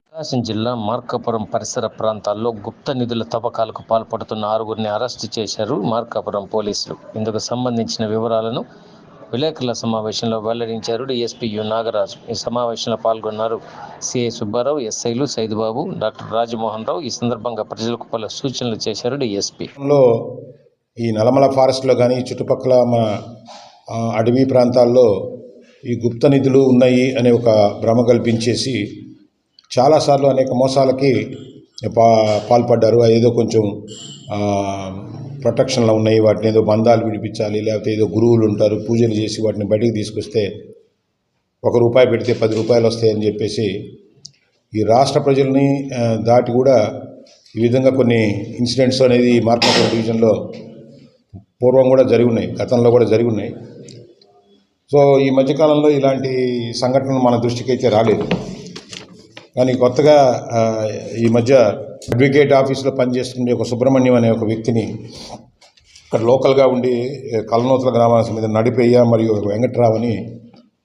ప్రకాశం జిల్లా మార్కాపురం పరిసర ప్రాంతాల్లో గుప్త నిధుల తవ్వకాలకు పాల్పడుతున్న ఆరుగురిని అరెస్టు చేశారు మార్కాపురం పోలీసులు. ఇందుకు సంబంధించిన వివరాలను విలేకరుల సమావేశంలో వెల్లడించారు డిఎస్పీ యు నాగరాజు. ఈ సమావేశంలో పాల్గొన్నారు సిఐ సుబ్బారావు ఎస్ఐలు సైదుబాబు డాక్టర్ రాజమోహన్ రావు. ఈ సందర్భంగా ప్రజలకు పలు సూచనలు చేశారు డిఎస్పీ. ఈ నలమల ఫారెస్ట్లో కానీ చుట్టుపక్కల మన అడవి ప్రాంతాల్లో ఈ గుప్త నిధులు ఉన్నాయి అనే ఒక భ్రమ కల్పించేసి చాలాసార్లు అనేక మోసాలకి పా పాల్పడ్డారు. ఏదో కొంచెం ప్రొటెక్షన్లో ఉన్నాయి. వాటిని ఏదో బంధాలు విడిపించాలి లేకపోతే ఏదో గురువులు ఉంటారు పూజలు చేసి వాటిని బయటికి తీసుకొస్తే ఒక రూపాయి పెడితే పది రూపాయలు వస్తాయని చెప్పేసి ఈ రాష్ట్ర ప్రజల్ని దాటి కూడా ఈ విధంగా కొన్ని ఇన్సిడెంట్స్ అనేది మార్కెట్ మార్కాపురం డివిజన్లో పూర్వం కూడా జరిగి ఉన్నాయి. గతంలో కూడా జరిగి ఉన్నాయి. సో ఈ మధ్యకాలంలో ఇలాంటి సంఘటనలు మన దృష్టికి అయితే రాలేదు. కానీ కొత్తగా ఈ మధ్య అడ్వకేట్ ఆఫీస్లో పనిచేస్తుండే ఒక సుబ్రహ్మణ్యం అనే ఒక వ్యక్తిని ఇక్కడ లోకల్గా ఉండి కలనూతల గ్రామానికి మీద నడిపేయ మరియు వెంకట్రావు అని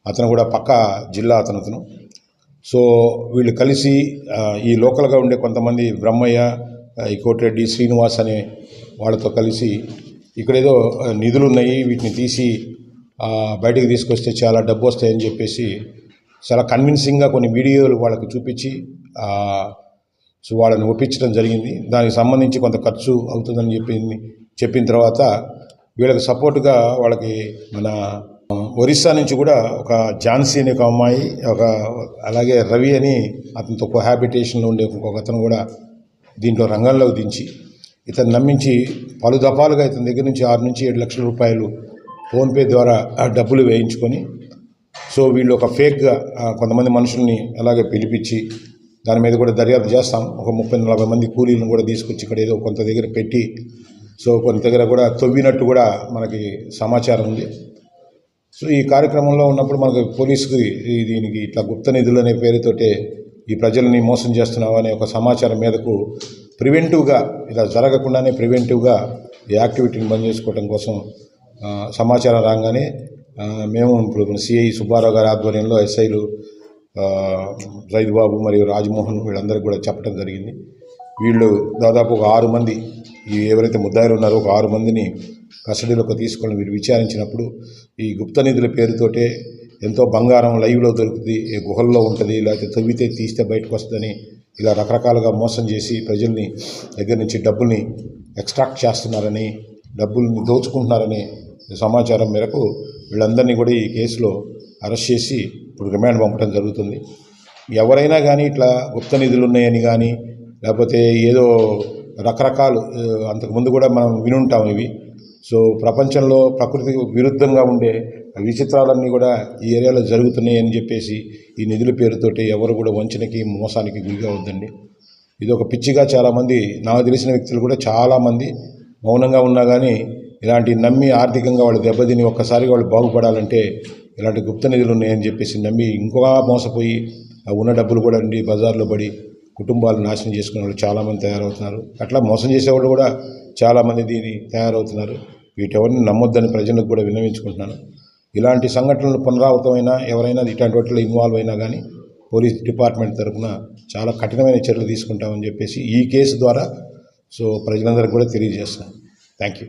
అతను కూడా పక్క జిల్లా అతను అతను సో వీళ్ళు కలిసి ఈ లోకల్గా ఉండే కొంతమంది బ్రహ్మయ్య ఈ కోటిరెడ్డి శ్రీనివాస్ అనే వాళ్ళతో కలిసి ఇక్కడేదో నిధులు ఉన్నాయి వీటిని తీసి బయటికి తీసుకొస్తే చాలా డబ్బు వస్తాయని చెప్పేసి చాలా కన్విన్సింగ్గా కొన్ని వీడియోలు వాళ్ళకి చూపించి సో వాళ్ళని ఒప్పించడం జరిగింది. దానికి సంబంధించి కొంత ఖర్చు అవుతుందని చెప్పింది చెప్పిన తర్వాత వీళ్ళకి సపోర్ట్గా వాళ్ళకి మన ఒరిస్సా నుంచి కూడా ఒక ఝాన్సీ అనే ఒక అమ్మాయి ఒక అలాగే రవి అని అతనితో కోహాబిటేషన్లో ఉండే ఒక అతను కూడా దీంట్లో రంగంలోకి దించి ఇతను నమ్మించి పలు దఫాలుగా ఇతని దగ్గర నుంచి ఆరు నుంచి ఏడు లక్షల రూపాయలు ఫోన్పే ద్వారా డబ్బులు వేయించుకొని సో వీళ్ళు ఒక ఫేక్గా కొంతమంది మనుషుల్ని అలాగే పిలిపించి దాని మీద కూడా దర్యాప్తు చేస్తాం. ఒక ముప్పై నలభై మంది కూలీలను కూడా తీసుకొచ్చి ఇక్కడ ఏదో కొంత దగ్గర పెట్టి సో కొంత దగ్గర కూడా తవ్వినట్టు కూడా మనకి సమాచారం ఉంది. సో ఈ కార్యక్రమంలో ఉన్నప్పుడు మనకు పోలీసుకి దీనికి ఇట్లా గుప్త నిధులు అనే పేరుతోటే ఈ ప్రజల్ని మోసం చేస్తున్నావు అనే ఒక సమాచారం మీదకు ప్రివెంటివ్గా ఇలా జరగకుండానే ప్రివెంటివ్గా ఈ యాక్టివిటీని బంద్ చేసుకోవడం కోసం సమాచారం రాగానే మేము ఇప్పుడు సిఐ సుబ్బారావు గారి ఆధ్వర్యంలో ఎస్ఐలు రైతు బాబు మరియు రాజమోహన్ వీళ్ళందరికీ కూడా చెప్పడం జరిగింది. వీళ్ళు దాదాపు ఒక ఆరు మంది ఈ ఎవరైతే ముద్దాయిలు ఉన్నారో ఒక ఆరు మందిని కస్టడీలోకి తీసుకొని వీరు విచారించినప్పుడు ఈ గుప్త నిధుల పేరుతోటే ఎంతో బంగారం లైవ్లో దొరుకుతుంది ఈ గుహల్లో ఉంటుంది లేకపోతే తవ్వితే తీస్తే బయటకు వస్తుందని ఇలా రకరకాలుగా మోసం చేసి ప్రజల్ని దగ్గర నుంచి డబ్బుల్ని ఎక్స్ట్రాక్ట్ చేస్తున్నారని డబ్బుల్ని దోచుకుంటున్నారని సమాచారం మేరకు వీళ్ళందరినీ కూడా ఈ కేసులో అరెస్ట్ చేసి ఇప్పుడు రిమాండ్ పంపడం జరుగుతుంది. ఎవరైనా కానీ ఇట్లా గుప్త నిధులు ఉన్నాయని కానీ లేకపోతే ఏదో రకరకాలు అంతకుముందు కూడా మనం వినుంటాం ఇవి. సో ప్రపంచంలో ప్రకృతికి విరుద్ధంగా ఉండే విచిత్రాలన్నీ కూడా ఈ ఏరియాలో జరుగుతున్నాయి అని చెప్పేసి ఈ నిధుల పేరుతోటి ఎవరు కూడా వంచనకి మోసానికి గురిగా కావద్దండి ఇది ఒక పిచ్చిగా చాలామంది నాకు తెలిసిన వ్యక్తులు కూడా చాలామంది మౌనంగా ఉన్నా కానీ ఇలాంటి నమ్మి ఆర్థికంగా వాళ్ళు దెబ్బతిని ఒక్కసారి వాళ్ళు బాగుపడాలంటే ఇలాంటి గుప్త నిధులు ఉన్నాయని చెప్పేసి నమ్మి ఇంకా మోసపోయి ఉన్న డబ్బులు కూడా ఉండి బజార్లో పడి కుటుంబాలు నాశనం చేసుకునే వాళ్ళు చాలామంది తయారవుతున్నారు. అట్లా మోసం చేసేవాళ్ళు కూడా చాలామంది దీని తయారవుతున్నారు. వీటెవరిని నమ్మొద్దని ప్రజలకు కూడా విన్నవించుకుంటున్నాను. ఇలాంటి సంఘటనలు పునరావృతమైనా ఎవరైనా ఇట్లాంటి వాటిలో ఇన్వాల్వ్ అయినా కానీ పోలీస్ డిపార్ట్మెంట్ తరఫున చాలా కఠినమైన చర్యలు తీసుకుంటామని చెప్పేసి ఈ కేసు ద్వారా సో ప్రజలందరికీ కూడా తెలియజేస్తున్నాను. Thank you